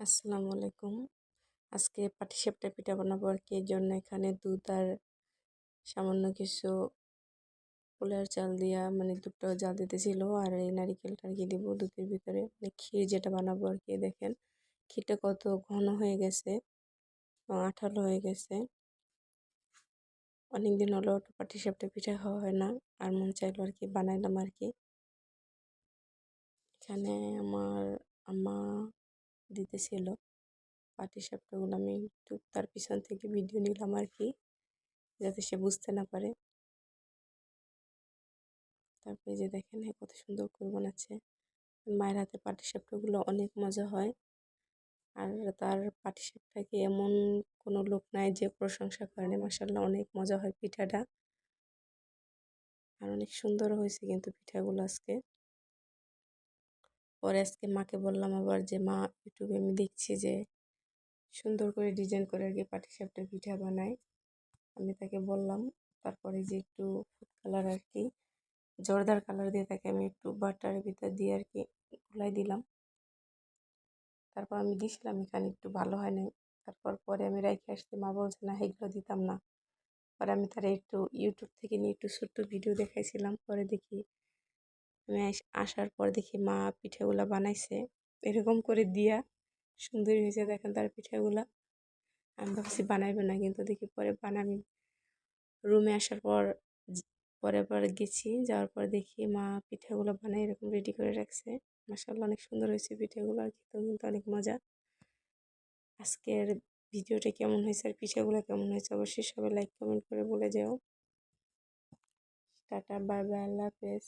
আসসালামু আলাইকুম। আজকে পাটিসাপটা পিঠা বানাবো আর কি। এর জন্য এখানে দুধ আর সামান্য কিছু পোলার চাল দিয়া মানে দুধটা জাল দিতেছিল আর এই নারিকেলটা আর কি দিব দুধের ভিতরে। মানে ক্ষীর যেটা বানাবো আর কি, দেখেন। ক্ষীরটা কত ঘন হয়ে গেছে আঠালো হয়ে গেছে। অনেক দিন হলো পাটিসাপটা পিঠা খাওয়া হয় না আর মন চাইলো আর কি, বানাইলাম আর কি। এখানে আমার আম্মা দিতেছিল। পাটিসাপটাগুলো আমি একটু তার পিছন থেকে ভিডিও নিলাম আর কি, যাতে সে বুঝতে না পারে। তারপরে যে দেখেন কত সুন্দর করে বানাচ্ছে। মায়ের হাতে পাটিসাপটাগুলো অনেক মজা হয়। আর তার পাটিসাপটাকে এমন কোনো লোক নাই যে প্রশংসা করে মাসাল্লাহ অনেক মজা হয় পিঠাটা। আর অনেক সুন্দর হয়েছে কিন্তু পিঠাগুলো আজকে। পরে আজকে মাকে বললাম আবার যে, মা, ইউটিউবে আমি দেখছি যে, সুন্দর করে ডিজাইন করে আর কি পাটিসাপটার পিঠা বানায়। আমি তাকে বললাম, তারপরে যে একটু ফুড কালার আর কি জর্দার কালার দিয়ে তাকে আমি একটু বাটারের ভিতর দিয়ে আর কি গুলাই দিলাম। তারপর আমি দিছিলাম, এখানে একটু ভালো হয় নাই। তারপর পরে আমি রেখে আসতে মা বলছে, না, এগুলো দিতাম না। পরে আমি তারা একটু ইউটিউব থেকে নিয়ে একটু ছোট্ট ভিডিও দেখাইছিলাম, পরে দেখি আমি আসার পর দেখি মা পিঠেগুলা বানাইছে। এরকম করে দিয়া সুন্দর হয়েছে দেখেন তার পিঠেগুলা। আমি ভাবছি বানাইবে না কিন্তু দেখি পরে বানাবি। রুমে আসার পর পরে পরে গেছি, যাওয়ার পর দেখি মা পিঠেগুলো বানাই এরকম রেডি করে রাখছে। মাসাল্লাহ অনেক সুন্দর হয়েছে পিঠেগুলো আর খেতেও কিন্তু অনেক মজা। আজকের ভিডিওটা কেমন হয়েছে আর পিঠেগুলো কেমন হয়েছে অবশ্যই সবাই লাইক কমেন্ট করে বলে যাও। টাটা বাই বাই আল্লাহ হাফেজ।